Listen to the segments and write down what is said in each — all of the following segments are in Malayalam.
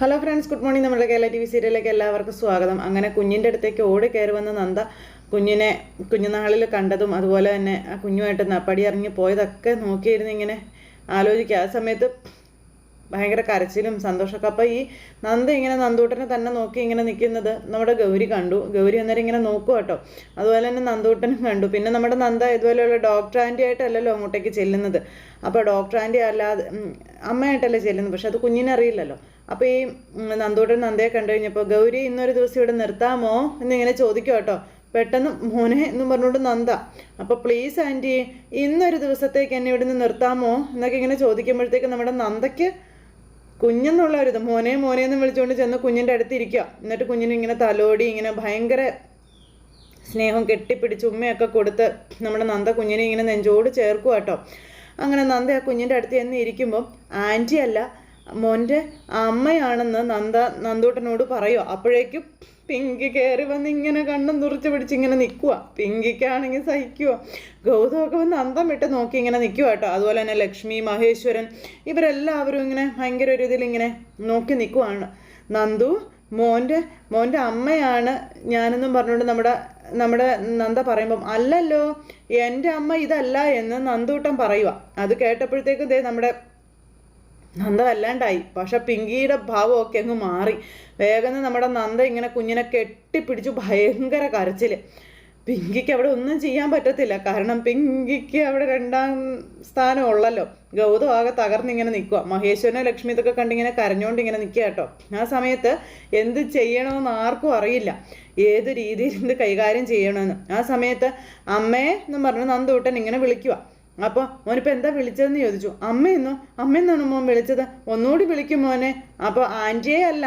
ഹലോ ഫ്രണ്ട്സ് ഗുഡ് മോർണിംഗ് നമ്മുടെ കേരള ടി വി സീരിയലിലേക്ക് എല്ലാവർക്കും സ്വാഗതം. അങ്ങനെ കുഞ്ഞിന്റെ അടുത്തേക്ക് ഓടി കയറി വന്ന നന്ദ കുഞ്ഞിനെ കുഞ്ഞുനാളിൽ കണ്ടതും അതുപോലെ തന്നെ ആ കുഞ്ഞുമായിട്ട് നപ്പടി പടി ഇറങ്ങി പോയതൊക്കെ നോക്കിയിരുന്ന് ഇങ്ങനെ ആലോചിക്കുക. ആ സമയത്ത് ഭയങ്കര കരച്ചിലും സന്തോഷമൊക്കെ. അപ്പോൾ ഈ നന്ദ ഇങ്ങനെ നന്ദൂട്ടനെ തന്നെ നോക്കി ഇങ്ങനെ നിൽക്കുന്നത് നമ്മുടെ ഗൗരി കണ്ടു. ഗൗരി അന്നേരം ഇങ്ങനെ നോക്കുക കേട്ടോ. അതുപോലെ തന്നെ നന്ദൂട്ടനും കണ്ടു. പിന്നെ നമ്മുടെ നന്ദ ഇതുപോലെയുള്ള ഡോക്ടർ ആന്റി ആയിട്ടല്ലല്ലോ അങ്ങോട്ടേക്ക് ചെല്ലുന്നത്. അപ്പോൾ ഡോക്ടർ ആന്റി അല്ലാതെ അമ്മയായിട്ടല്ലേ ചെല്ലുന്നത്. പക്ഷെ അത് കുഞ്ഞിനെ അറിയില്ലല്ലോ. അപ്പോൾ ഈ നന്ദോട്ടൻ നന്ദയെ കണ്ടു കഴിഞ്ഞപ്പോൾ ഗൗരി ഇന്നൊരു ദിവസം ഇവിടെ നിർത്താമോ? എന്നിങ്ങനെ ചോദിക്കും കേട്ടോ പെട്ടെന്ന് മോനെ എന്നും പറഞ്ഞുകൊണ്ട് നന്ദ അപ്പോൾ പ്ലീസ് ആന്റി ഇന്നൊരു ദിവസത്തേക്ക് എന്നെ ഇവിടുന്ന് നിർത്താമോ? എന്നൊക്കെ ഇങ്ങനെ ചോദിക്കുമ്പോഴത്തേക്ക് നമ്മുടെ നന്ദയ്ക്ക് കുഞ്ഞെന്നുള്ള ഒരു ഇത് മോനെ മോനെ എന്ന് വിളിച്ചുകൊണ്ട് ചെന്ന് കുഞ്ഞിന്റെ അടുത്ത് ഇരിക്കുക എന്നിട്ട് കുഞ്ഞിന് ഇങ്ങനെ തലോടി ഇങ്ങനെ ഭയങ്കര സ്നേഹം കെട്ടിപ്പിടിച്ച് ഉമ്മയൊക്കെ കൊടുത്ത് നമ്മുടെ നന്ദ കുഞ്ഞിനെ ഇങ്ങനെ നെഞ്ചോട് ചേർക്കുക കേട്ടോ അങ്ങനെ നന്ദ ആ കുഞ്ഞിന്റെ അടുത്ത് ചെന്ന് ഇരിക്കുമ്പോൾ ആന്റി അല്ല മോന്റെ അമ്മയാണെന്ന് നന്ദ നന്ദൂട്ടനോട് പറയുക അപ്പോഴേക്കും പിങ്കി കയറി വന്ന് ഇങ്ങനെ കണ്ണും തുറച്ച് പിടിച്ച് ഇങ്ങനെ നിൽക്കുക പിങ്കിക്കാണെങ്കിൽ സഹിക്കുക ഗൗതമൊക്കെ വന്ന് അന്തം വിട്ട് നോക്കി ഇങ്ങനെ നിൽക്കുക കേട്ടോ. അതുപോലെ തന്നെ ലക്ഷ്മി മഹേശ്വരൻ ഇവരെല്ലാവരും ഇങ്ങനെ ഭയങ്കര ഒരു ഇതിൽ ഇങ്ങനെ നോക്കി നിൽക്കുവാണ് നന്ദു മോന്റെ മോന്റെ അമ്മയാണ് ഞാനെന്നും പറഞ്ഞുകൊണ്ട് നമ്മുടെ നമ്മുടെ നന്ദ പറയുമ്പം അല്ലല്ലോ എന്റെ അമ്മ ഇതല്ല എന്ന് നന്ദൂട്ടം പറയുക അത് കേട്ടപ്പോഴത്തേക്കും ദേ നമ്മുടെ നന്ദ വല്ലാണ്ടായി. പക്ഷെ പിങ്കിയുടെ ഭാവമൊക്കെ അങ്ങ് മാറി. വേഗം നമ്മുടെ നന്ദ ഇങ്ങനെ കുഞ്ഞിനെ കെട്ടിപ്പിടിച്ചു ഭയങ്കര കരച്ചിൽ പിങ്കിക്ക് അവിടെ ഒന്നും ചെയ്യാൻ പറ്റത്തില്ല. കാരണം പിങ്കിക്ക് അവിടെ രണ്ടാം സ്ഥാനം ഉള്ളല്ലോ. ഗൗതം ആകെ തകർന്നിങ്ങനെ നിൽക്കുക മഹേശ്വരനെ ലക്ഷ്മി ഇതൊക്കെ കണ്ടിങ്ങനെ കരഞ്ഞുകൊണ്ട് ഇങ്ങനെ നിൽക്കുക കേട്ടോ. ആ സമയത്ത് എന്ത് ചെയ്യണമെന്ന് ആർക്കും അറിയില്ല. ഏത് രീതിയിൽ ഇത് കൈകാര്യം ചെയ്യണമെന്ന്. ആ സമയത്ത് അമ്മേ എന്നും പറഞ്ഞ് നന്ദൂട്ടൻ ഇങ്ങനെ വിളിക്കുക അപ്പോൾ മോനിപ്പോൾ എന്താ വിളിച്ചതെന്ന് ചോദിച്ചു. അമ്മയെന്നോ അമ്മയെന്നാണ് മോൻ വിളിച്ചത്? ഒന്നുകൂടി വിളിക്കും മോനെ. അപ്പോൾ ആന്റിയെ അല്ല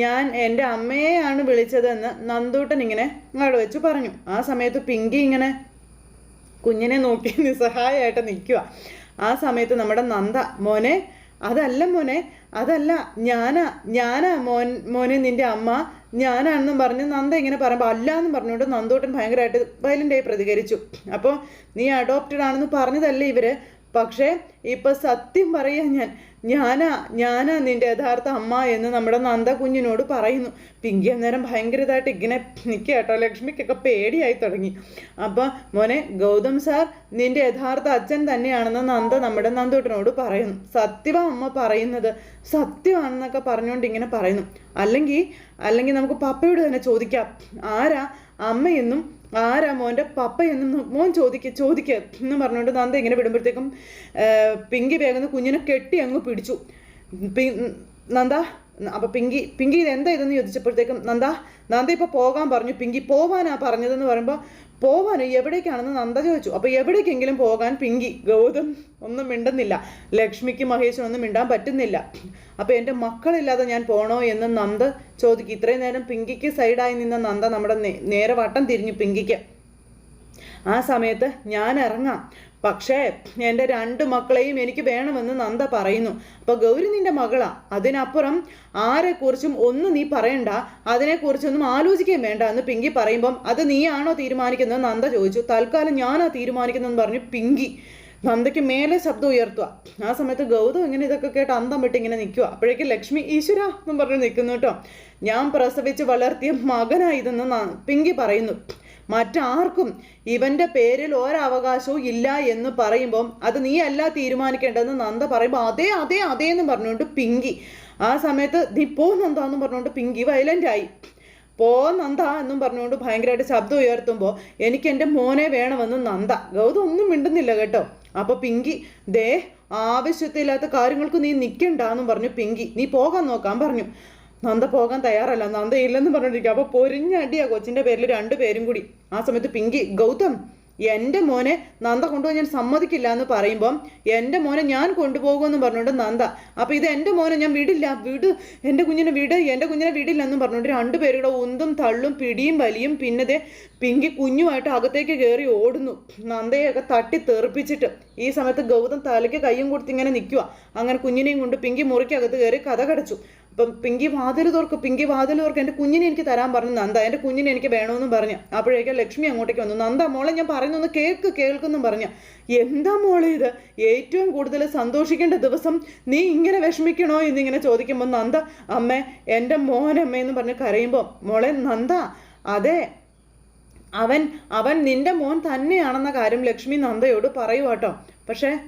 ഞാൻ എന്റെ അമ്മയെയാണ് വിളിച്ചതെന്ന് നന്ദൂട്ടൻ ഇങ്ങനെ അവിടെ വെച്ച് പറഞ്ഞു. ആ സമയത്ത് പിങ്കി ഇങ്ങനെ കുഞ്ഞിനെ നോക്കി നിസ്സഹായമായിട്ട് നിൽക്കുക ആ സമയത്ത് നമ്മുടെ നന്ദ മോനെ അതല്ല മോനെ അതല്ല ഞാനാ ഞാനാ മോൻ മോനെ നിന്റെ അമ്മ ഞാനാണെന്നും പറഞ്ഞ് നന്ദ ഇങ്ങനെ പറയുമ്പോൾ അല്ല എന്നും പറഞ്ഞുകൊണ്ട് നന്ദോട്ടൻ ഭയങ്കരമായിട്ട് വയലന്റായി പ്രതികരിച്ചു. അപ്പോൾ നീ അഡോപ്റ്റഡ് ആണെന്ന് പറഞ്ഞതല്ലേ ഇവർ? പക്ഷേ ഇപ്പം സത്യം പറയാ ഞാൻ ഞാനാ ഞാനാ നിന്റെ യഥാർത്ഥ അമ്മ എന്ന് നമ്മുടെ നന്ദ കുഞ്ഞിനോട് പറയുന്നു. പിങ്കി അന്നേരം ഭയങ്കരമായിട്ട് ഇങ്ങനെ നിൽക്കുക കേട്ടോ. ലക്ഷ്മിക്കൊക്കെ പേടിയായി തുടങ്ങി. അപ്പം മോനെ ഗൗതം സാർ നിന്റെ യഥാർത്ഥ അച്ഛൻ തന്നെയാണെന്ന് നന്ദ നമ്മുടെ നന്ദോട്ടനോട് പറയുന്നു. സത്യമാ അമ്മ പറയുന്നത്. സത്യമാണെന്നൊക്കെ പറഞ്ഞുകൊണ്ട് ഇങ്ങനെ പറയുന്നു. അല്ലെങ്കിൽ അല്ലെങ്കിൽ നമുക്ക് പപ്പയോട് തന്നെ ചോദിക്കാം ആരാ അമ്മയെന്നും ആരാ മോന്റെ പപ്പയെന്നും മോൻ ചോദിക്ക ചോദിക്ക എന്ന് പറഞ്ഞുകൊണ്ട് നന്ദ ഇങ്ങനെ വിടുമ്പോഴത്തേക്കും പിങ്കി വേഗം കുഞ്ഞിനെ കെട്ടി അങ്ങ് പിടിച്ചു. നന്ദ അപ്പൊ പിങ്കി പിങ്കി ഇത് എന്താ ഇതെന്ന് ചോദിച്ചപ്പോഴത്തേക്കും നന്ദ നന്ദ ഇപ്പൊ പോകാൻ പറഞ്ഞു. പിങ്കി പോവാനാ പറഞ്ഞതെന്ന് പറയുമ്പോൾ പോവാനോ? എവിടേക്കാണെന്ന് നന്ദ ചോദിച്ചു. അപ്പോൾ എവിടേക്കെങ്കിലും പോകാൻ പിങ്കി. ഗൗതം ഒന്നും മിണ്ടുന്നില്ല. ലക്ഷ്മിക്ക് ഒന്നും മിണ്ടാൻ പറ്റുന്നില്ല. അപ്പോൾ എന്റെ മക്കളില്ലാതെ ഞാൻ പോണോ എന്ന് നന്ദ ചോദിക്കും. ഇത്രയും നേരം പിങ്കിക്ക് സൈഡായി നിന്ന നന്ദ നമ്മുടെ നേരെ വട്ടം തിരിഞ്ഞു പിങ്കിക്ക്. ആ സമയത്ത് ഞാൻ ഇറങ്ങാം. പക്ഷേ എന്റെ രണ്ട് മക്കളെയും എനിക്ക് വേണമെന്ന് നന്ദ പറയുന്നു. അപ്പോൾ ഗൗരി നിന്റെ മകളാ. അതിനപ്പുറം ആരെക്കുറിച്ചും ഒന്നും നീ പറയണ്ട. അതിനെക്കുറിച്ചൊന്നും ആലോചിക്കുകയും വേണ്ട എന്ന് പിങ്കി പറയുമ്പം അത് നീയാണോ തീരുമാനിക്കുന്നത് നന്ദ ചോദിച്ചു. തൽക്കാലം ഞാനാ തീരുമാനിക്കുന്നതെന്ന് പറഞ്ഞു പിങ്കി നന്ദയ്ക്ക് മേലെ ശബ്ദം ഉയർത്തുക. ആ സമയത്ത് ഗൗതം ഇങ്ങനെ ഇതൊക്കെ കേട്ട് അന്തം വിട്ട് ഇങ്ങനെ നിൽക്കുക. അപ്പോഴേക്കും ലക്ഷ്മി ഈശ്വര എന്നും പറഞ്ഞ് നിൽക്കുന്നു കേട്ടോ. ഞാൻ പ്രസവിച്ച് വളർത്തിയ മകനായിതെന്ന് പിങ്കി പറയുന്നു. മറ്റാർക്കും ഇവന്റെ പേരിൽ ഒരവകാശവും ഇല്ല എന്ന് പറയുമ്പം അത് നീ അല്ല തീരുമാനിക്കേണ്ടതെന്ന് നന്ദ പറയുമ്പോൾ അതേ അതേ അതേ എന്ന് പറഞ്ഞുകൊണ്ട് പിങ്കി. ആ സമയത്ത് നീ പോ നന്ദ എന്ന് പറഞ്ഞുകൊണ്ട് പിങ്കി വയലന്റ് ആയി. പോ നന്ദ എന്നും പറഞ്ഞുകൊണ്ട് ഭയങ്കരമായിട്ട് ശബ്ദം ഉയർത്തുമ്പോൾ എനിക്ക് എന്റെ മോനെ വേണമെന്ന് നന്ദ. ഗൗതം ഒന്നും മിണ്ടുന്നില്ല കേട്ടോ. അപ്പോൾ പിങ്കി ദേ ആവശ്യത്തില്ലാത്ത കാര്യങ്ങൾക്ക് നീ നിൽക്കണ്ട എന്നും പറഞ്ഞു പിങ്കി. നീ പോകാൻ നോക്കാൻ പറഞ്ഞു. നന്ദ പോകാൻ തയ്യാറല്ല. നന്ദ ഇല്ലെന്ന് പറഞ്ഞിരിക്കുക അപ്പോൾ പൊരിഞ്ഞടിയാ കൊച്ചിന്റെ പേരിൽ രണ്ടു പേരും കൂടി. ആ സമയത്ത് പിങ്കി ഗൗതം എന്റെ മോനെ നന്ദ കൊണ്ടുപോയി ഞാൻ സമ്മതിക്കില്ല എന്ന് പറയുമ്പം എന്റെ മോനെ ഞാൻ കൊണ്ടുപോകുമെന്ന് പറഞ്ഞുകൊണ്ട് നന്ദ അപ്പോൾ ഇത് എന്റെ മോനെ ഞാൻ വിടില്ല. വിട്. എന്റെ കുഞ്ഞിനെ വിട്. എന്റെ കുഞ്ഞിനെ വിടില്ല എന്ന് പറഞ്ഞുകൊണ്ട് രണ്ടുപേരുടെ ഉന്തും തള്ളും പിടിയും വലിയും പിന്നെ ദേ പിങ്കി കുഞ്ഞുമായിട്ട് അകത്തേക്ക് കയറി ഓടുന്നു. നന്ദയൊക്കെ തട്ടി തെറിപ്പിച്ചിട്ട് ഈ സമയത്ത് ഗൗതം തലയ്ക്ക് കയ്യും കൊടുത്ത് ഇങ്ങനെ നിൽക്കുക അങ്ങനെ കുഞ്ഞിനെയും കൊണ്ട് പിങ്കി മുറിക്കകത്ത് കയറി കഥ കടച്ചു. അപ്പം പിങ്കി വാതിൽ തുറക്കും പിങ്കി വാതിൽ തുറക്കും എന്റെ കുഞ്ഞിനെ എനിക്ക് തരാൻ പറഞ്ഞു. നന്ദ എന്റെ കുഞ്ഞിനെ എനിക്ക് വേണമെന്നും പറഞ്ഞു. അപ്പോഴേക്കും ലക്ഷ്മി അങ്ങോട്ടേക്ക് വന്നു. നന്ദ മോളെ ഞാൻ പറയുന്നൊന്ന് കേൾക്ക് കേൾക്കുന്നു പറഞ്ഞു. എന്താ മോളെ ഇത്? ഏറ്റവും കൂടുതൽ സന്തോഷിക്കേണ്ട ദിവസം നീ ഇങ്ങനെ വിഷമിക്കണോ എന്നിങ്ങനെ ചോദിക്കുമ്പോൾ നന്ദ അമ്മേ എന്റെ മോനമ്മ എന്ന് പറഞ്ഞ് കരയുമ്പോൾ മോളെ നന്ദ അതെ അവൻ അവൻ നിന്റെ മോൻ തന്നെയാണെന്ന കാര്യം ലക്ഷ്മി നന്ദയോട് പറയുവാട്ടോ. പക്ഷേ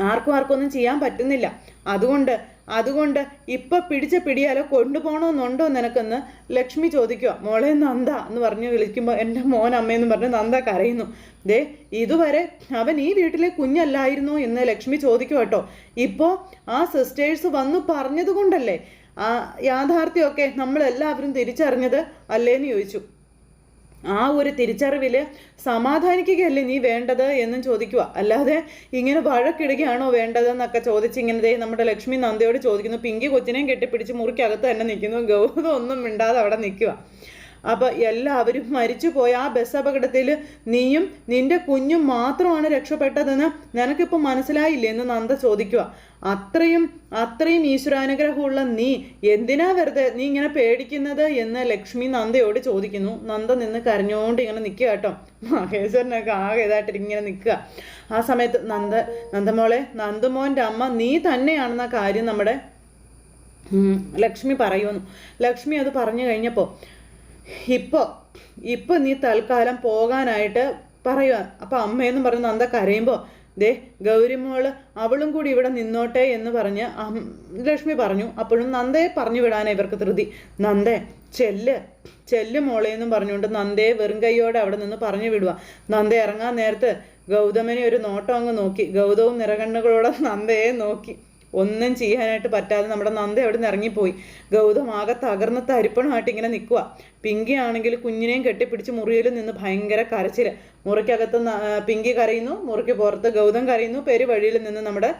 ആർക്കും ആർക്കും ഒന്നും ചെയ്യാൻ പറ്റുന്നില്ല. അതുകൊണ്ട് അതുകൊണ്ട് ഇപ്പൊ പിടിച്ച പിടിയാലോ കൊണ്ടുപോകണമെന്നുണ്ടോ നിനക്കെന്ന് ലക്ഷ്മി ചോദിക്കുക മോളെ നന്ദ എന്ന് പറഞ്ഞ് വിളിക്കുമ്പോൾ എന്റെ മോൻ അമ്മയെന്ന് പറഞ്ഞ് നന്ദ കരയുന്നു. ദേ ഇതുവരെ അവൻ ഈ വീട്ടിലെ കുഞ്ഞല്ലായിരുന്നു എന്ന് ലക്ഷ്മി ചോദിക്കുക കേട്ടോ. ഇപ്പോൾ ആ സിസ്റ്റേഴ്സ് വന്നു പറഞ്ഞത് കൊണ്ടല്ലേ ആ യാഥാർത്ഥ്യമൊക്കെ നമ്മളെല്ലാവരും തിരിച്ചറിഞ്ഞത് അല്ലേന്ന് ചോദിച്ചു. ആ ഒരു തിരിച്ചറിവിൽ സമാധാനിക്കുകയല്ലേ നീ വേണ്ടത് എന്നും ചോദിക്കുക. അല്ലാതെ ഇങ്ങനെ വഴക്കിടുകയാണോ വേണ്ടതെന്നൊക്കെ ചോദിച്ച് ഇങ്ങനെ ദേ നമ്മുടെ ലക്ഷ്മി നന്ദയോട് ചോദിക്കുന്നു. പിങ്കി കൊച്ചിനെയും കെട്ടിപ്പിടിച്ച് മുറിക്കകത്ത് തന്നെ നിൽക്കുന്നു. ഗൗതം ഒന്നും മിണ്ടാതെ അവിടെ നിൽക്കുക. അപ്പോൾ എല്ലാവരും മരിച്ചു പോയ. ആ ബസ് അപകടത്തിൽ നീയും നിന്റെ കുഞ്ഞും മാത്രമാണ് രക്ഷപ്പെട്ടതെന്ന് നിനക്കിപ്പോൾ മനസ്സിലായില്ലേ? എന്ന് നന്ദ ചോദിക്കുക. അത്രയും അത്രയും ഈശ്വരാനുഗ്രഹമുള്ള നീ എന്തിനാ വെറുതെ നീ ഇങ്ങനെ പേടിക്കുന്നത് എന്ന് ലക്ഷ്മി നന്ദയോട് ചോദിക്കുന്നു. നന്ദ നിന്ന് കരഞ്ഞോണ്ട് ഇങ്ങനെ നിൽക്കുക കേട്ടോ. മഹേശ്വരനൊക്കെ ആകെ ഇതായിട്ട് ഇങ്ങനെ നിൽക്കുക. ആ സമയത്ത് നന്ദ നന്ദമോളെ നന്ദമോന്റെ അമ്മ നീ തന്നെയാണെന്ന കാര്യം നമ്മുടെ ലക്ഷ്മി പറയുന്നു. ലക്ഷ്മി അത് പറഞ്ഞു കഴിഞ്ഞപ്പോൾ ഇപ്പോൾ ഇപ്പോൾ നീ തൽക്കാലം പോകാനായിട്ട് പറയുക. അപ്പോൾ അമ്മയെന്നും പറഞ്ഞ് നന്ദ കരയുമ്പോൾ ദേ ഗൗരിമോൾ അവളും കൂടി ഇവിടെ നിന്നോട്ടെ എന്ന് പറഞ്ഞ് ലക്ഷ്മി പറഞ്ഞു. അപ്പോഴും നന്ദയെ പറഞ്ഞു വിടാനാണ് ഇവർക്ക് ധൃതി. നന്ദേ ചെല്ല് ചെല്ല് മോളെ എന്നും പറഞ്ഞുകൊണ്ട് നന്ദയെ വെറും കൈയോടെ അവിടെ നിന്ന് പറഞ്ഞു വിടുക. നന്ദ ഇറങ്ങാൻ നേരത്ത് ഗൗതമനെ ഒരു നോട്ടം അങ്ങ് നോക്കി. ഗൗതവും നിറകണ്ണുകളോടെ നന്ദയെ നോക്കി. ഒന്നും ചെയ്യാനായിട്ട് പറ്റാതെ നമ്മുടെ നന്ദ അവിടെ നിന്ന് ഇറങ്ങിപ്പോയി. ഗൗതം ആകെ തകർന്ന തരിപ്പണമായിട്ട് ഇങ്ങനെ നിൽക്കുക പിങ്കി ആണെങ്കിൽ കുഞ്ഞിനെയും കെട്ടിപ്പിടിച്ച് മുറിയിൽ നിന്ന് ഭയങ്കര കരച്ചിൽ മുറിക്കകത്ത് പിങ്കി കരയുന്നു മുറിക്ക് പുറത്ത് ഗൗതം കരയുന്നു പെരുവഴിയിൽ നിന്ന് നമ്മുടെ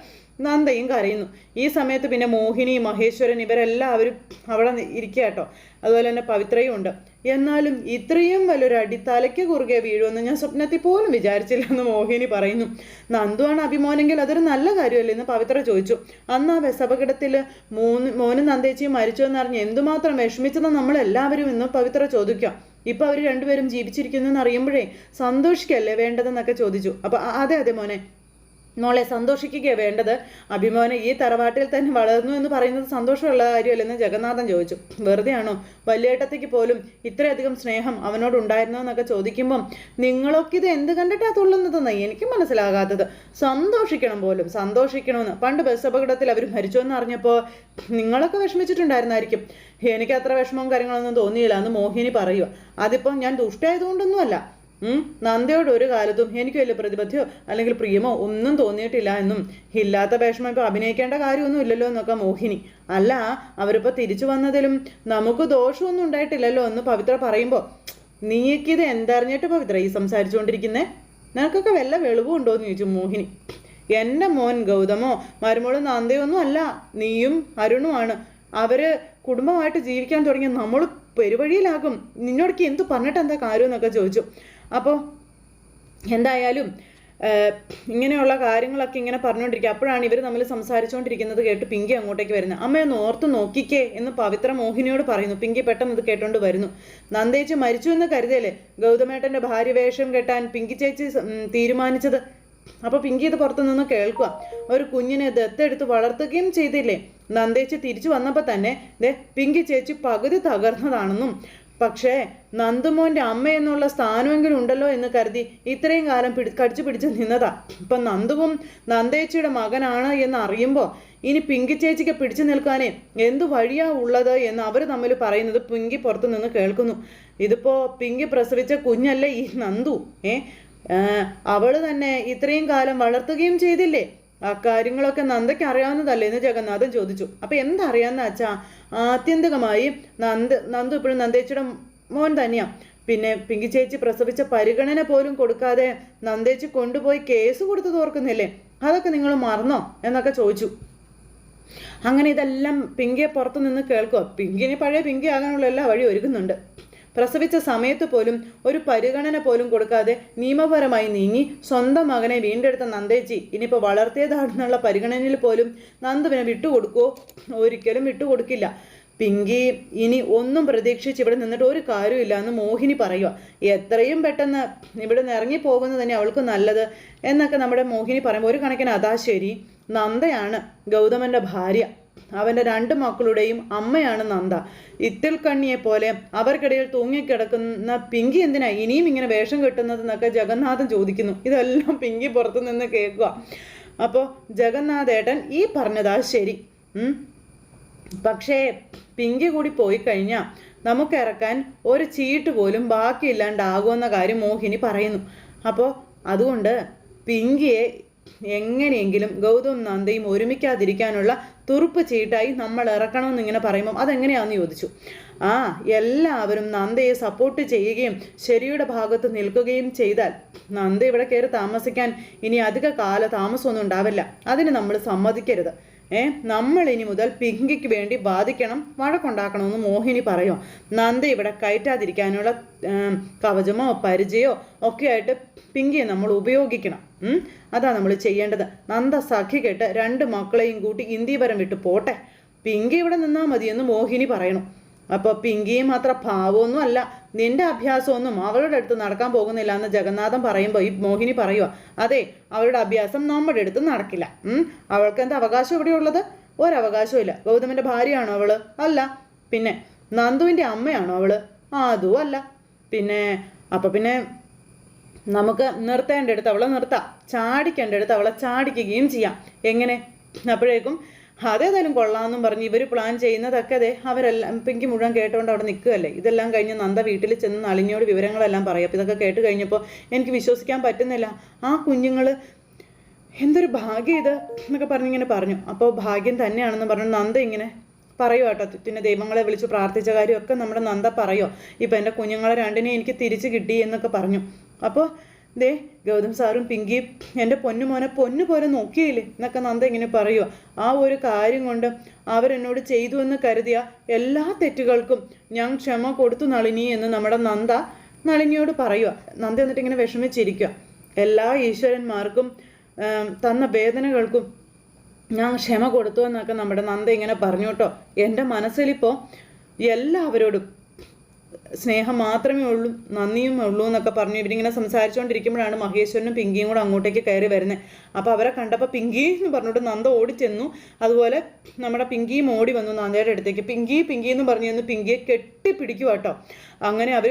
നന്ദയും കരയുന്നു. ഈ സമയത്ത് പിന്നെ മോഹിനി മഹേശ്വരൻ ഇവരെല്ലാവരും അവിടെ ഇരിക്കുക കേട്ടോ. അതുപോലെ തന്നെ പവിത്രയും ഉണ്ട്. എന്നാലും ഇത്രയും വലിയൊരു അടി തലയ്ക്ക് കുറുകെ വീഴുമെന്ന് ഞാൻ സ്വപ്നത്തിൽ പോലും വിചാരിച്ചില്ല എന്ന് മോഹിനി പറയുന്നു. നന്ദുവാണ് അഭിമോനെങ്കിൽ അതൊരു നല്ല കാര്യമല്ലേ എന്ന് പവിത്ര ചോദിച്ചു. അന്ന് ആ ബസ് മൂന്ന് മോനും നന്ദേച്ചിയും മരിച്ചു എന്നറിഞ്ഞ് എന്തുമാത്രം വിഷമിച്ചത് നമ്മളെല്ലാവരും ഇന്ന് പവിത്ര ചോദിക്കാം. ഇപ്പൊ അവർ രണ്ടുപേരും ജീവിച്ചിരിക്കുന്നു എന്ന് അറിയുമ്പോഴേ സന്തോഷിക്കല്ലേ വേണ്ടതെന്നൊക്കെ ചോദിച്ചു. അപ്പൊ അതെ അതെ മോനെ. മോളെ സന്തോഷിക്കുകയാണ് വേണ്ടത്. അഭിമാനം ഈ തറവാട്ടിൽ തന്നെ വളർന്നു എന്ന് പറയുന്നത് സന്തോഷമുള്ള കാര്യമല്ലെന്ന് ജഗന്നാഥൻ ചോദിച്ചു. വെറുതെയാണോ? വലിയേട്ടത്തേക്ക് പോലും ഇത്രയധികം സ്നേഹം അവനോട് ഉണ്ടായിരുന്നോ എന്നൊക്കെ ചോദിക്കുമ്പം നിങ്ങളൊക്കെ ഇത് എന്ത് കണ്ടിട്ടാ തുള്ളുന്നതെന്ന് എനിക്ക് മനസ്സിലാകാത്തത്. സന്തോഷിക്കണം പോലും സന്തോഷിക്കണമെന്ന് പണ്ട് ബസ് അപകടത്തിൽ അവർ മരിച്ചു എന്ന് അറിഞ്ഞപ്പോൾ നിങ്ങളൊക്കെ വിഷമിച്ചിട്ടുണ്ടായിരുന്നായിരിക്കും. എനിക്ക് അത്ര വിഷമവും കാര്യങ്ങളൊന്നും തോന്നിയില്ല എന്ന് മോഹിനി പറയുക അതിപ്പം ഞാൻ ദുഷ്ടായതുകൊണ്ടൊന്നുമല്ല നന്ദയോട് ഒരു കാലത്തും എനിക്ക് വലിയ പ്രതിബദ്ധയോ അല്ലെങ്കിൽ പ്രിയമോ ഒന്നും തോന്നിയിട്ടില്ല എന്നും ഇല്ലാത്ത വിഷമം ഇപ്പൊ അഭിനയിക്കേണ്ട കാര്യമൊന്നും ഇല്ലല്ലോ എന്നൊക്കെ മോഹിനി. അല്ല അവരിപ്പോ തിരിച്ചു വന്നതിലും നമുക്ക് ദോഷമൊന്നും ഉണ്ടായിട്ടില്ലല്ലോ എന്ന് പവിത്ര പറയുമ്പോൾ നീക്കിത് എന്തറിഞ്ഞിട്ട് പവിത്ര ഈ സംസാരിച്ചുകൊണ്ടിരിക്കുന്നേ? നിനക്കൊക്കെ വല്ല വെളിവും ഉണ്ടോ എന്ന് ചോദിച്ചു മോഹിനി. എന്റെ മോൻ ഗൗതമോ മരുമോളും നന്ദയൊന്നും അല്ല നീയും അരുണുമാണ് അവർ കുടുംബമായിട്ട് ജീവിക്കാൻ തുടങ്ങിയ നമ്മൾ പെരുവഴിയിലാകും. നിന്നോടൊക്കെ എന്തു പറഞ്ഞിട്ട് എന്താ കാര്യം എന്നൊക്കെ ചോദിച്ചു. അപ്പോൾ എന്തായാലും ഇങ്ങനെയുള്ള കാര്യങ്ങളൊക്കെ ഇങ്ങനെ പറഞ്ഞുകൊണ്ടിരിക്കുക അപ്പോഴാണ് ഇവർ തമ്മിൽ സംസാരിച്ചുകൊണ്ടിരിക്കുന്നത് കേട്ട് പിങ്കി അങ്ങോട്ടേക്ക് വരുന്നത് അമ്മയൊന്ന് ഓർത്ത് നോക്കിക്കേ എന്ന് പവിത്ര മോഹിനിയോട് പറയുന്നു. പിങ്കി പെട്ടെന്ന് ഇത് കേട്ടോണ്ട് വരുന്നു. നന്ദേച്ചി മരിച്ചു എന്ന് കരുതിയല്ലേ? ഗൗതമേട്ടന്റെ ഭാര്യ വേഷം കെട്ടാൻ പിങ്കി ചേച്ചി തീരുമാനിച്ചത്? അപ്പോൾ പിങ്കി ഇത് പുറത്തു നിന്ന് കേൾക്കുക ഒരു കുഞ്ഞിനെ ദത്തെടുത്ത് വളർത്തുകയും ചെയ്തില്ലേ? നന്ദേച്ചി തിരിച്ചു വന്നപ്പോൾ തന്നെ ദേ പിങ്കി ചേച്ചി പകുതി തകർന്നതാണെന്നും പക്ഷേ നന്ദുമോന്റെ അമ്മ എന്നുള്ള സ്ഥാനമെങ്കിലും ഉണ്ടല്ലോ എന്ന് കരുതി ഇത്രയും കാലം പിടി കടിച്ചു പിടിച്ച് നിന്നതാ. ഇപ്പം നന്ദുവും നന്ദേച്ചിയുടെ മകനാണ് എന്ന് അറിയുമ്പോൾ ഇനി പിങ്കി ചേച്ചിക്ക് പിടിച്ചു നിൽക്കാനേ എന്തു വഴിയാ ഉള്ളത് എന്ന് അവർ തമ്മിൽ പറയുന്നത് പിങ്കി പുറത്തു നിന്ന് കേൾക്കുന്നു. ഇതിപ്പോൾ പിങ്കി പ്രസവിച്ച കുഞ്ഞല്ലേ ഈ നന്ദു? ഏ? ആ, അവൾ തന്നെ ഇത്രയും കാലം വളർത്തുകയും ചെയ്തില്ലേ? ആ കാര്യങ്ങളൊക്കെ നന്ദയ്ക്ക് അറിയാവുന്നതല്ലേ എന്ന് ജഗന്നാഥൻ ചോദിച്ചു. അപ്പൊ എന്തറിയാന്ന് വെച്ചാ ആത്യന്തികമായി നന്ദ നന്ദു ഇപ്പോഴും നന്ദേച്ചിയുടെ മോൻ തന്നെയാ. പിന്നെ പിങ്കി ചേച്ചി പ്രസവിച്ച പരിഗണന പോലും കൊടുക്കാതെ നന്ദേച്ചി കൊണ്ടുപോയി കേസ് കൊടുത്തു തോർക്കുന്നില്ലേ അതൊക്കെ നിങ്ങൾ മറന്നോ? എന്നൊക്കെ ചോദിച്ചു. അങ്ങനെ ഇതെല്ലാം പിങ്കിയെ പുറത്തു നിന്ന് കേൾക്കുക പിങ്കിന് പഴയ പിങ്കി ആകാനുള്ള എല്ലാ വഴി ഒരുക്കുന്നുണ്ട്. പ്രസവിച്ച സമയത്ത് പോലും ഒരു പരിഗണന പോലും കൊടുക്കാതെ നിയമപരമായി നീങ്ങി സ്വന്തം മകനെ വീണ്ടെടുത്ത നന്ദേച്ചി ഇനിയിപ്പോൾ വളർത്തിയതാണെന്നുള്ള പരിഗണനയിൽ പോലും നന്ദുവിനെ വിട്ടുകൊടുക്കുമോ ഒരിക്കലും വിട്ടുകൊടുക്കില്ല. പിങ്കി ഇനി ഒന്നും പ്രതീക്ഷിച്ച് ഇവിടെ നിന്നിട്ട് ഒരു കാര്യമില്ല എന്ന് മോഹിനി പറയുക എത്രയും പെട്ടെന്ന് ഇവിടെ നിന്ന് ഇറങ്ങി പോകുന്നത് തന്നെ അവൾക്ക് നല്ലത് എന്നൊക്കെ നമ്മുടെ മോഹിനി പറയുമ്പോൾ ഒരു കണക്കിന് അതാ ശരി. നന്ദയാണ് ഗൗതമന്റെ ഭാര്യ. അവന്റെ രണ്ട് മക്കളുടെയും അമ്മയാണ് നന്ദ. ഇത്തിൽ കണ്ണിയെ പോലെ അവർക്കിടയിൽ തൂങ്ങിക്കിടക്കുന്ന പിങ്കി എന്തിനാ? ഇനിയും ഇങ്ങനെ വേഷം കെട്ടുന്നതെന്നൊക്കെ ജഗന്നാഥൻ ചോദിക്കുന്നു. ഇതെല്ലാം പിങ്കി പുറത്തു നിന്ന് കേൾക്കുക. അപ്പോൾ ജഗന്നാഥേട്ടൻ ഈ പറഞ്ഞതാ ശരി. പക്ഷേ പിങ്കി കൂടി പോയി കഴിഞ്ഞാൽ നമുക്ക് ഇറക്കാൻ ഒരു ചീട്ട് പോലും ബാക്കിയില്ലാണ്ടാകുമെന്ന കാര്യം മോഹിനി പറയുന്നു. അപ്പോൾ അതുകൊണ്ട് പിങ്കിയെ എങ്ങനെയെങ്കിലും ഗൗതം നന്ദയും ഒരുമിക്കാതിരിക്കാനുള്ള തുറുപ്പ് ചീട്ടായി നമ്മൾ ഇറക്കണമെന്ന് ഇങ്ങനെ പറയുമ്പം അതെങ്ങനെയാണെന്ന് ചോദിച്ചു. ആ എല്ലാവരും നന്ദയെ സപ്പോർട്ട് ചെയ്യുകയും ശരിയുടെ ഭാഗത്ത് നിൽക്കുകയും ചെയ്താൽ നന്ദ ഇവിടെ കയറി താമസിക്കാൻ ഇനി അധിക കാല താമസമൊന്നും ഉണ്ടാവില്ല. അതിന് നമ്മൾ സമ്മതിക്കരുത്. ഏ? നമ്മൾ ഇനി മുതൽ പിങ്കിക്ക് വേണ്ടി ബാധിക്കണം വഴക്കുണ്ടാക്കണമെന്ന് മോഹിനി പറയോ. നന്ദ ഇവിടെ കയറ്റാതിരിക്കാനുള്ള കവചമോ ഒക്കെ ആയിട്ട് പിങ്കിയെ നമ്മൾ ഉപയോഗിക്കണം? അതാ നമ്മൾ ചെയ്യേണ്ടത്. നന്ദ സഖി കേട്ട് രണ്ട് മക്കളെയും കൂട്ടി ഇന്ത്യപരം വിട്ട് പോട്ടെ. പിങ്കി ഇവിടെ നിന്നാൽ മതിയെന്ന് മോഹിനി പറയണു. അപ്പോൾ പിങ്കിയും മാത്രം ഭാവമൊന്നും അല്ല. നിന്റെ അഭ്യാസമൊന്നും അവളുടെ അടുത്ത് നടക്കാൻ പോകുന്നില്ല എന്ന് ജഗന്നാഥൻ പറയുമ്പോൾ ഈ മോഹിനി പറയുക അതെ അവളുടെ അഭ്യാസം നമ്മുടെ അടുത്ത് നടക്കില്ല. അവൾക്ക് എന്താ അവകാശം ഇവിടെ ഉള്ളത്? ഒരവകാശവും ഇല്ല. ഗൗതമന്റെ ഭാര്യയാണോ അവൾ? അല്ല. പിന്നെ നന്ദുവിന്റെ അമ്മയാണോ അവൾ? അതും അല്ല. പിന്നെ അപ്പം പിന്നെ നമുക്ക് നിർത്തേണ്ടടുത്ത് അവളെ നിർത്താം. ചാടിക്കേണ്ടടുത്ത് അവളെ ചാടിക്കുകയും ചെയ്യാം. എങ്ങനെ? അപ്പോഴേക്കും അതേതായാലും കൊള്ളാമെന്നും പറഞ്ഞ് ഇവർ പ്ലാൻ ചെയ്യുന്നതൊക്കെ അതെ അവരെല്ലാം പിങ്കി മുഴുവൻ കേട്ടുകൊണ്ട് അവിടെ നിൽക്കുകയല്ലേ. ഇതെല്ലാം കഴിഞ്ഞ് നന്ദ വീട്ടിൽ ചെന്ന് നളിനിയോട് വിവരങ്ങളെല്ലാം പറയും. അപ്പോൾ ഇതൊക്കെ കേട്ട് കഴിഞ്ഞപ്പോൾ എനിക്ക് വിശ്വസിക്കാൻ പറ്റുന്നില്ല. ആ കുഞ്ഞുങ്ങൾ എന്തൊരു ഭാഗ്യം ഇത് എന്നൊക്കെ പറഞ്ഞിങ്ങനെ പറഞ്ഞു. അപ്പോൾ ഭാഗ്യം തന്നെയാണെന്ന് പറഞ്ഞു. നന്ദ ഇങ്ങനെ പറയുക കേട്ടോ. പിന്നെ ദൈവങ്ങളെ വിളിച്ച് പ്രാർത്ഥിച്ച കാര്യമൊക്കെ നമ്മുടെ നന്ദ പറയോ. ഇപ്പം എന്റെ കുഞ്ഞുങ്ങളെ രണ്ടിനെയും എനിക്ക് തിരിച്ച് കിട്ടി എന്നൊക്കെ പറഞ്ഞു. അപ്പോൾ ദേ ഗൗതം സാറും പിങ്കിയും എന്റെ പൊന്നു മോനെ പൊന്നു പോലെ നോക്കിയില്ലേ? എന്നൊക്കെ നന്ദ ഇങ്ങനെ പറയുക ആ ഒരു കാര്യം കൊണ്ട് അവരെന്നോട് ചെയ്തു എന്ന് കരുതിയ എല്ലാ തെറ്റുകൾക്കും ഞാൻ ക്ഷമ കൊടുത്തു നളിനി എന്ന് നമ്മുടെ നന്ദ നളിനിയോട് പറയുക നന്ദ എന്നിട്ട് ഇങ്ങനെ വിഷമിച്ചിരിക്കുക എല്ലാ ഈശ്വരന്മാർക്കും തന്ന വേദനകൾക്കും ഞാൻ ക്ഷമ കൊടുത്തു എന്നൊക്കെ നമ്മുടെ നന്ദ ഇങ്ങനെ പറഞ്ഞു കേട്ടോ എന്റെ മനസ്സിലിപ്പോൾ എല്ലാവരോടും സ്നേഹം മാത്രമേ ഉള്ളൂ നന്ദിയും ഉള്ളൂ എന്നൊക്കെ പറഞ്ഞു ഇവരിങ്ങനെ സംസാരിച്ചുകൊണ്ടിരിക്കുമ്പോഴാണ് മഹേശ്വരനും പിങ്കിയും കൂടെ അങ്ങോട്ടേക്ക് കയറി വരുന്നത്. അപ്പോൾ അവരെ കണ്ടപ്പോൾ പിങ്കി എന്ന് പറഞ്ഞിട്ട് നന്ദ ഓടിച്ചെന്നു. അതുപോലെ നമ്മുടെ പിങ്കിയും ഓടി വന്നു നന്ദയുടെ അടുത്തേക്ക്. പിങ്കി പിങ്കി എന്ന് പറഞ്ഞു തന്നു പിങ്കിയെ കെട്ടിപ്പിടിക്കുക കേട്ടോ അങ്ങനെ അവർ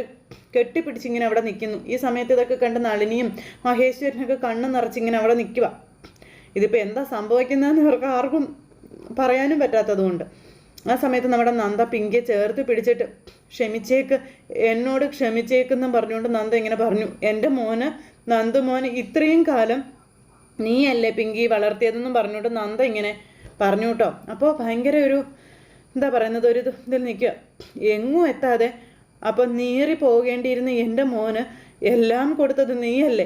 കെട്ടിപ്പിടിച്ചിങ്ങനെ അവിടെ നിൽക്കുന്നു. ഈ സമയത്ത് ഇതൊക്കെ കണ്ട് നളിനിയും മഹേശ്വരനൊക്കെ കണ്ണ് നിറച്ചിങ്ങനെ അവിടെ നിൽക്കുക ഇതിപ്പോൾ എന്താ സംഭവിക്കുന്നതെന്ന് ഇവർക്ക് ആർക്കും പറയാനും പറ്റാത്തതുകൊണ്ട്. ആ സമയത്ത് നമ്മുടെ നന്ദ പിങ്കിയെ ചേർത്ത് പിടിച്ചിട്ട് ക്ഷമിച്ചേക്ക്. എന്നോട് ക്ഷമിച്ചേക്കെന്നും പറഞ്ഞുകൊണ്ട് നന്ദ ഇങ്ങനെ പറഞ്ഞു. എന്റെ മോന് നന്ദു മോന് ഇത്രയും കാലം നീയല്ലേ പിങ്കി വളർത്തിയതെന്നും പറഞ്ഞുകൊണ്ട് നന്ദ ഇങ്ങനെ പറഞ്ഞു കേട്ടോ അപ്പോൾ ഭയങ്കര ഒരു എന്താ പറയുന്നത് ഒരു ഇത് ഇതിൽ നിൽക്കുക. എങ്ങും എത്താതെ അപ്പോൾ നീറി പോകേണ്ടിയിരുന്ന എന്റെ മോന് എല്ലാം കൊടുത്തത് നീയല്ലേ?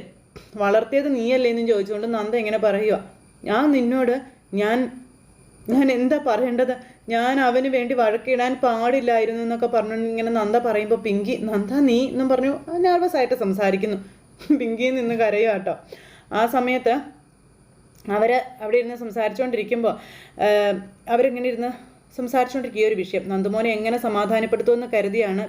വളർത്തിയത് നീയല്ലേ എന്നും ചോദിച്ചുകൊണ്ട് നന്ദ ഇങ്ങനെ പറയുക. ഞാൻ നിന്നോട് ഞാൻ ഞാൻ എന്താ പറയേണ്ടത്? ഞാൻ അവന് വേണ്ടി വഴക്കിടാൻ പാടില്ലായിരുന്നു എന്നൊക്കെ പറഞ്ഞു ഇങ്ങനെ നന്ദ പറയുമ്പോൾ പിങ്കി നന്ദ നീ? എന്നും പറഞ്ഞു. നെർവസ് ആയിട്ട് സംസാരിക്കുന്നു. പിങ്കിയിൽ നിന്ന് കരയുക കേട്ടോ ആ സമയത്ത് അവർ അവിടെ ഇരുന്ന് സംസാരിച്ചുകൊണ്ടിരിക്കുമ്പോൾ അവരിങ്ങനെ ഇരുന്ന് സംസാരിച്ചുകൊണ്ടിരിക്കുക ഒരു വിഷയം. നന്ദമോനെ എങ്ങനെ സമാധാനപ്പെടുത്തുമെന്ന് കരുതിയാണ്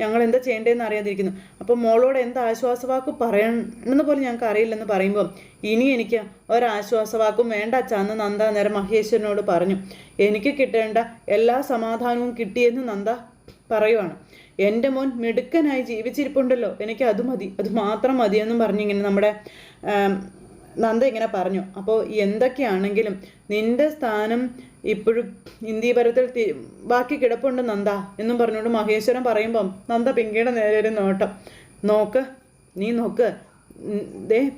ഞങ്ങൾ എന്താ ചെയ്യേണ്ടതെന്ന് അറിയാതിരിക്കുന്നു. അപ്പോൾ മോളോട് എന്ത് ആശ്വാസവാക്ക് പറയണമെന്ന് പോലും ഞങ്ങൾക്ക് അറിയില്ലെന്ന് പറയുമ്പോൾ ഇനി എനിക്ക് ഒരാശ്വാസവാക്കും വേണ്ട അച്ഛാന്ന് നന്ദ നേരം മഹേശ്വരനോട് പറഞ്ഞു. എനിക്ക് കിട്ടേണ്ട എല്ലാ സമാധാനവും കിട്ടിയെന്ന് നന്ദ പറയുവാണ്. എന്റെ മോൻ മിടുക്കനായി ജീവിച്ചിരിപ്പുണ്ടല്ലോ. എനിക്ക് അത് മതി. അത് മാത്രം മതിയെന്നും പറഞ്ഞിങ്ങനെ നമ്മുടെ നന്ദ ഇങ്ങനെ പറഞ്ഞു. അപ്പോൾ എന്തൊക്കെയാണെങ്കിലും നിന്റെ സ്ഥാനം ഇപ്പോഴും ഇന്ത്യപരത്തിൽ തി ബാക്കി കിടപ്പുണ്ട് നന്ദ എന്നും പറഞ്ഞുകൊണ്ട് മഹേശ്വരൻ പറയുമ്പം നന്ദ പിങ്കിയുടെ നേരെ ഒരു നോട്ടം. നോക്ക് നീ നോക്ക്. ദേ.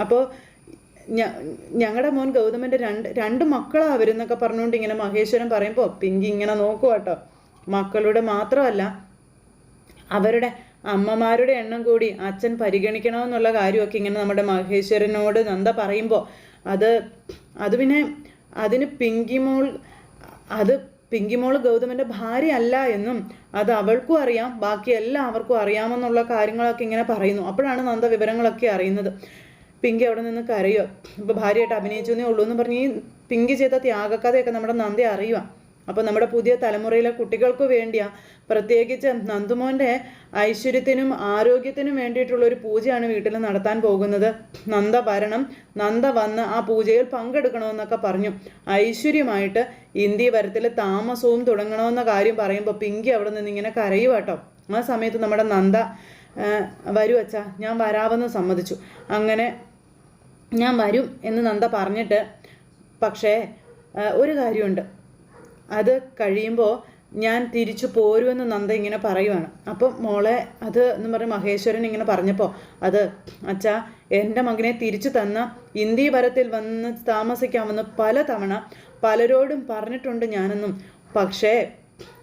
അപ്പോൾ ഞങ്ങളുടെ മോൻ ഗൗതമന്റെ രണ്ട് രണ്ട് മക്കളാ അവരെന്നൊക്കെ പറഞ്ഞുകൊണ്ട് ഇങ്ങനെ മഹേശ്വരൻ പറയുമ്പോൾ പിങ്കി ഇങ്ങനെ നോക്കുക കേട്ടോ മക്കളുടെ മാത്രമല്ല അവരുടെ അമ്മമാരുടെ എണ്ണം കൂടി അച്ഛൻ പരിഗണിക്കണമെന്നുള്ള കാര്യമൊക്കെ ഇങ്ങനെ നമ്മുടെ മഹേശ്വരനോട് നന്ദ പറയുമ്പോൾ അത് അത് പിന്നെ അതിന് പിങ്കിമോൾ അത് പിങ്കിമോൾ ഗൗതമന്റെ ഭാര്യ അല്ല എന്നും അത് അവൾക്കും അറിയാം ബാക്കി എല്ലാവർക്കും അറിയാമെന്നുള്ള കാര്യങ്ങളൊക്കെ ഇങ്ങനെ പറയുന്നു. അപ്പോഴാണ് നന്ദ വിവരങ്ങളൊക്കെ അറിയുന്നത്. പിങ്കി അവിടെ നിന്ന് കരയോ? ഇപ്പൊ ഭാര്യയായിട്ട് അഭിനയിച്ചെന്നേ ഉള്ളൂ എന്ന് പറഞ്ഞ് ഈ പിങ്കി ചെയ്ത ത്യാഗക്കഥയൊക്കെ നമ്മുടെ നന്ദി അറിയുക അപ്പോൾ നമ്മുടെ പുതിയ തലമുറയിലെ കുട്ടികൾക്ക് വേണ്ടിയാ പ്രത്യേകിച്ച് നന്ദുമോന്റെ ഐശ്വര്യത്തിനും ആരോഗ്യത്തിനും വേണ്ടിയിട്ടുള്ള ഒരു പൂജയാണ് വീട്ടിൽ നടത്താൻ പോകുന്നത്. നന്ദ വരണം നന്ദ വന്ന് ആ പൂജയിൽ പങ്കെടുക്കണമെന്നൊക്കെ പറഞ്ഞു. ഐശ്വര്യമായിട്ട് ഇന്ത്യ വരത്തിൽ താമസവും തുടങ്ങണമെന്ന കാര്യം പറയുമ്പോൾ പിങ്കി അവിടെ നിന്ന് ഇങ്ങനെ കരയുക കേട്ടോ ആ സമയത്ത് നമ്മുടെ നന്ദ വരുവച്ച ഞാൻ വരാമെന്ന് സമ്മതിച്ചു. അങ്ങനെ ഞാൻ വരും എന്ന് നന്ദ പറഞ്ഞിട്ട് പക്ഷേ ഒരു കാര്യമുണ്ട്. അത് കഴിയുമ്പോൾ ഞാൻ തിരിച്ചു പോരുമെന്ന് നന്ദ ഇങ്ങനെ പറയുവാണ്. അപ്പം മോളെ അത് എന്ന് പറഞ്ഞ് മഹേശ്വരൻ ഇങ്ങനെ പറഞ്ഞപ്പോൾ അത് അച്ഛാ എന്റെ മകനെ തിരിച്ചു തന്ന ഇന്ത്യ ഭരത്തിൽ വന്ന് താമസിക്കാമെന്ന് പല തവണ പലരോടും പറഞ്ഞിട്ടുണ്ട് ഞാനെന്നും. പക്ഷേ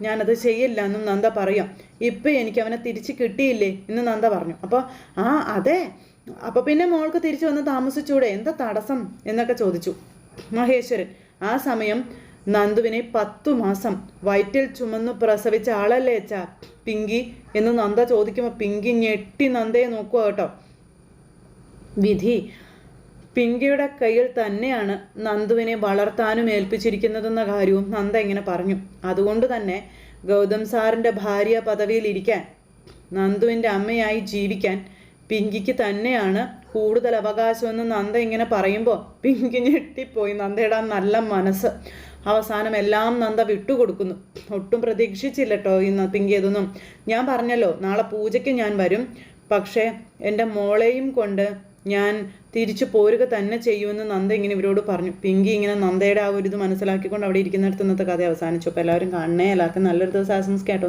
ഞാനത് ചെയ്യില്ല എന്നും നന്ദ പറയാം. ഇപ്പം എനിക്ക് അവനെ തിരിച്ച് കിട്ടിയില്ലേ എന്ന് നന്ദ പറഞ്ഞു. അപ്പോൾ ആ അതെ. അപ്പോൾ പിന്നെ മോൾക്ക് തിരിച്ചു വന്ന് താമസിച്ചൂടെ? എന്താ തടസ്സം? എന്നൊക്കെ ചോദിച്ചു. മഹേശ്വരൻ ആ സമയം നന്ദുവിനെ പത്തു മാസം വയറ്റിൽ ചുമന്നു പ്രസവിച്ച ആളല്ലേ അച്ഛാ? പിങ്കി എന്ന് നന്ദ ചോദിക്കുമ്പോൾ പിങ്കി ഞെട്ടി നന്ദയെ നോക്കുക കേട്ടോ. വിധി പിങ്കിയുടെ കയ്യിൽ തന്നെയാണ് നന്ദുവിനെ വളർത്താനും ഏൽപ്പിച്ചിരിക്കുന്നതെന്ന കാര്യവും നന്ദ ഇങ്ങനെ പറഞ്ഞു. അതുകൊണ്ട് തന്നെ ഗൗതം സാറിന്റെ ഭാര്യ പദവിയിൽ ഇരിക്കാൻ നന്ദുവിന്റെ അമ്മയായി ജീവിക്കാൻ പിങ്കിക്ക് തന്നെയാണ് കൂടുതൽ അവകാശമെന്ന് നന്ദ ഇങ്ങനെ പറയുമ്പോൾ പിങ്കി ഞെട്ടിപ്പോയി. നന്ദയുടെ ആ നല്ല മനസ്സ്. അവസാനം എല്ലാം നന്ദ വിട്ടുകൊടുക്കുന്നു. ഒട്ടും പ്രതീക്ഷിച്ചില്ല കേട്ടോ ഇന്ന് പിങ്കി ഇതൊന്നും ഞാൻ പറഞ്ഞല്ലോ നാളെ പൂജയ്ക്ക് ഞാൻ വരും. പക്ഷേ എന്റെ മോളെയും കൊണ്ട് ഞാൻ തിരിച്ചു പോരുക തന്നെ ചെയ്യുമെന്ന് നന്ദ ഇങ്ങനെ ഇവരോട് പറഞ്ഞു. പിങ്കി ഇങ്ങനെ നന്ദയുടെ ആ ഒരു ഇത് മനസ്സിലാക്കിക്കൊണ്ട് അവിടെ ഇരിക്കുന്നിടത്ത് ഇന്നത്തെ കഥ അവസാനിച്ചു. അപ്പോൾ എല്ലാവരും കാണണേ. എല്ലാവർക്കും നല്ലൊരു ദിവസം ആശംസിക്കാട്ടോ